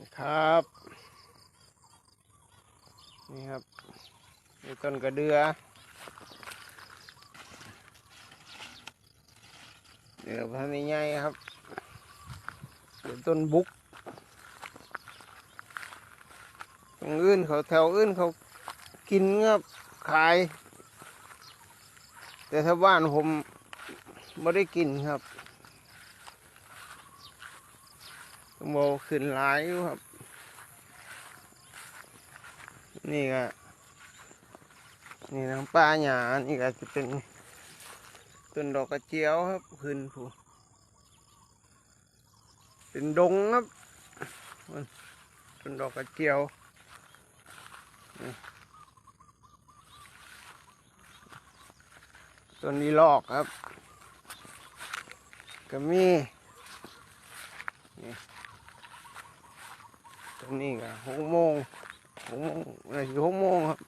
นะครับ นี่ครับนี่ต้นกระเดือเดือพันธุ์ใหญ่ๆครับเป็นต้นบุกตรงอื่นเขาแถวอื่นเขากินครับขาย แต่ถ้าบ้านผมไม่ได้กินครับ โมขึ้นหลายอยู่ครับ นี่ก็นี่น้ำปลาหยานี่ก็จะเป็นต้นดอกกระเจียวครับขึ้นผูเป็นดงครับต้นดอกกระเจียวต้นนี้ลอกครับ ก็มีนี่ ต้นนี้ก็หกโมงหกโมงอะไรคือหกโมงครับ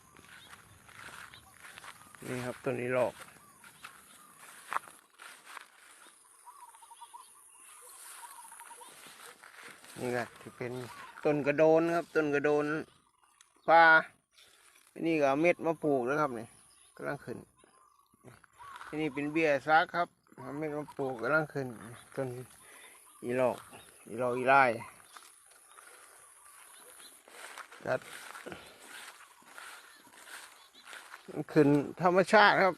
นี่ครับต้นนี้หลอกนี่ก็ที่เป็นต้นกระโดนครับต้นกระโดนฟ้านนี่ก็เอาเม็ดมาปลูกแล้วครับนี่กำลังขึ้นอันนี่เป็นเบี้ยซักครับเอาเม็ดมาปลูกกำลังขึ้นต้นอีหลอกอีหลอกอีไล่ัดขึ้นธรรมชาติครับ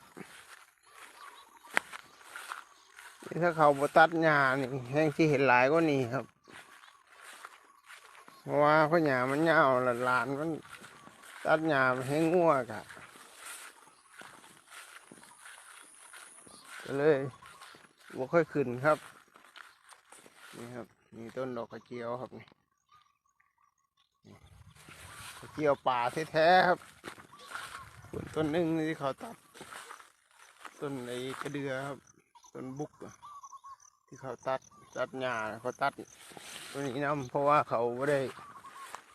นี่ถ้าเขาบตัดหญ้านี่แห้งที่เห็นหลายก็นี่ครับ เพราะว่าข้าหญ้ามันยาวหลานมันตัดหญ้าให้งัวกะก็เลยบ่ค่อยขึ้นครับ นี่ครับ นี่ต้นดอกกระเจียวครับนี่ นี่ยวป่าแท้ๆครับส่วนต้นหนึ่งที่เขาตัด ต้นไอ้กระเดือครับ ต้นบุกที่เขาตัดตัดหญ้าเขาตัดต้นนี้นํเพราะว่าเขาไม่ได้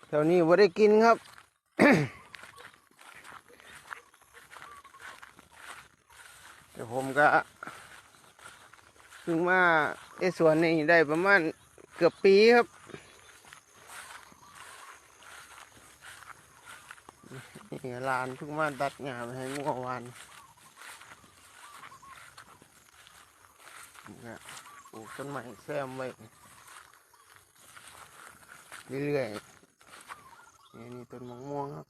แถวนี้ไม่ได้กินครับแต่ผมก็เพิ่งมาไอ้สวนนี้ได้ประมาณเกือบปีครับ นี่ลานเพิ่งมาตัดหญ้าให้งัววานนี่ก็ปลูกต้นไม้แซมไว้เรื่อยๆนี่นี่ต้นมะม่วงครับ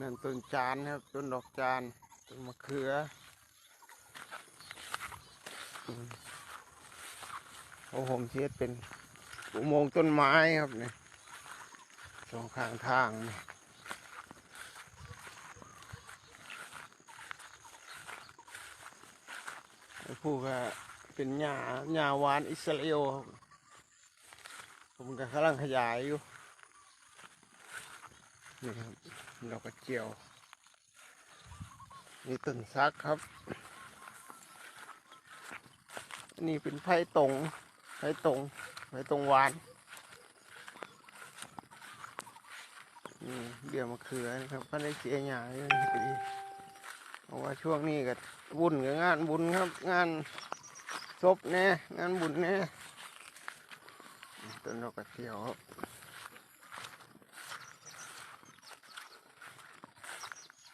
นั่นต้นจานครับต้นดอกจานต้นมะเขือโอ้ผมเทียดเป็นอุโมงค์ต้นไม้ครับเนี่ย สองข้างทางนี่ผู้ก็เป็นหญ้าหญ้าวานอิสราเอลผมก็กำลังขยายอยู่ นี่ครับดอกกระเจียว นี่ต้นซักครับนนี้เป็นไผ่ตรงไผ่ตรงไผ่ตรงวาน เดี๋ยวมะเขือนะครับก็ได้เสียหยาอยู่พอดีเพราะว่าช่วงนี้ก็บุญกับงานบุญครับ งานศพแน่งานบุญแน่ต้นดอกกระเจียวครับ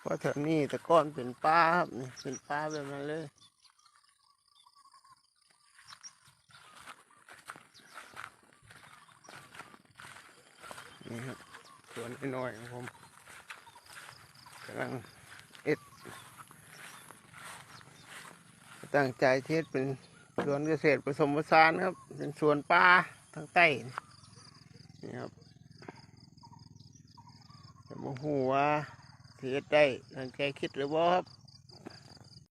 เพราะแถวนี้แต่ก้อนเป็นป้าครับเป็นป้าแบบนั้นเลยนี่ครับ วนน้อยๆของผมกำลังเอ็ดตั้งใจเทศเป็นสวนเกษตรผสมผสานครับ เป็นสวนป่าทางใต้นี่ครับแต่โมหัว่าเทศได้ตั้งใจคิดหรือบ่ครับ